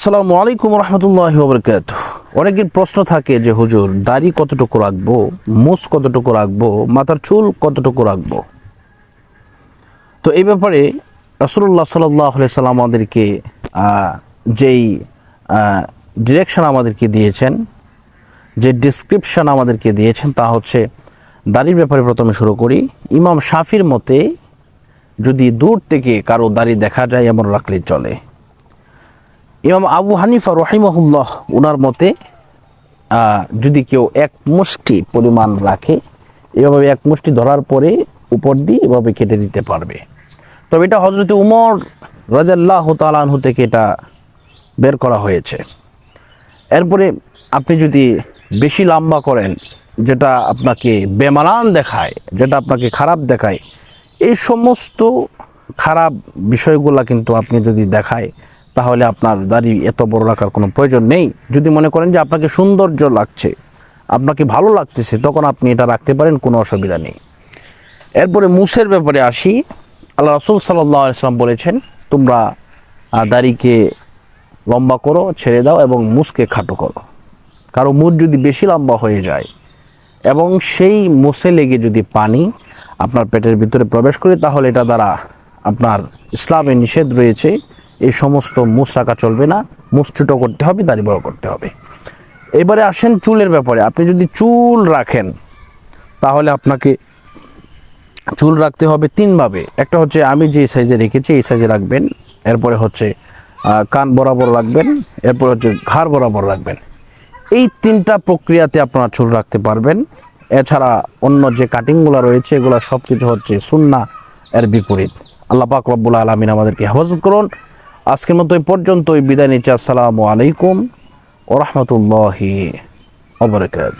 আসসালামু আলাইকুম রহমতুল্লাহ বরকাত অনেকের প্রশ্ন থাকে যে, হুজুর, দাড়ি কতটুকু রাখব? মুস কতটুকু রাখব? মাথার চুল কতটুকু রাখব? তো এই ব্যাপারে রসুল্লাহ সাল্লাহ সাল্লাম আমাদেরকে যেই ডিরেকশন আমাদেরকে দিয়েছেন, যে ডিসক্রিপশন আমাদেরকে দিয়েছেন তা হচ্ছে, দাড়ির ব্যাপারে প্রথমে শুরু করি। ইমাম শাফির মতে, যদি দূর থেকে কারও দাড়ি দেখা যায়, এমন রাখলে চলে। ইমাম আবু হানিফা রহিমহুল্লাহ ওনার মতে যদি কেউ এক মুষ্টি পরিমাণ রাখে, এভাবে এক মুষ্টি ধরার পরে উপর দিয়ে এভাবে কেটে দিতে পারবে। তবে এটা হজরত উমর রাজাল্লাহ তালানহু থেকে এটা বের করা হয়েছে। এরপরে আপনি যদি বেশি লম্বা করেন, যেটা আপনাকে বেমানান দেখায়, যেটা আপনাকে খারাপ দেখায়, এই সমস্ত খারাপ বিষয়গুলা কিন্তু আপনি যদি দেখায় তাহলে আপনার দাড়ি এত বড় রাখার কোনো প্রয়োজন নেই। যদি মনে করেন যে আপনাকে সৌন্দর্য লাগছে, আপনাকে ভালো লাগতেছে, তখন আপনি এটা রাখতে পারেন, কোনো অসুবিধা নেই। এরপরে মুসের ব্যাপারে আসি। আল্লাহ রসুল সাল্লাহ ইসলাম বলেছেন, তোমরা দাড়িকে লম্বা করো, ছেড়ে দাও এবং মুসকে খাটো করো। কারও মুখ যদি বেশি লম্বা হয়ে যায় এবং সেই মুসে লেগে যদি পানি আপনার পেটের ভিতরে প্রবেশ করে, তাহলে এটা দ্বারা আপনার ইসলামে নিষেধ রয়েছে। এই সমস্ত মুস রাখা চলবে না মুস ছোটো করতে হবে, দাড়ি বড় করতে হবে। এবারে আসেন চুলের ব্যাপারে। আপনি যদি চুল রাখেন, তাহলে আপনাকে চুল রাখতে হবে তিনভাবে একটা হচ্ছে আমি যে সাইজে রেখেছি, এই সাইজে রাখবেন। এরপরে হচ্ছে কান বরাবর রাখবেন। এরপরে হচ্ছে ঘাড় বরাবর রাখবেন। এই তিনটা প্রক্রিয়াতে আপনারা চুল রাখতে পারবেন। এছাড়া অন্য যে কাটিংগুলো রয়েছে, এগুলো সব কিছু হচ্ছে সুন্না এর বিপরীত। আল্লাহ পাক রব্বুল আলমিন আমাদেরকে হেফাজত করুন। আজকের মতো পর্যন্তই। বিদায় নিচ্ছি। আসসালামু আলাইকুম ও রহমতুল্লাহি অবরকাত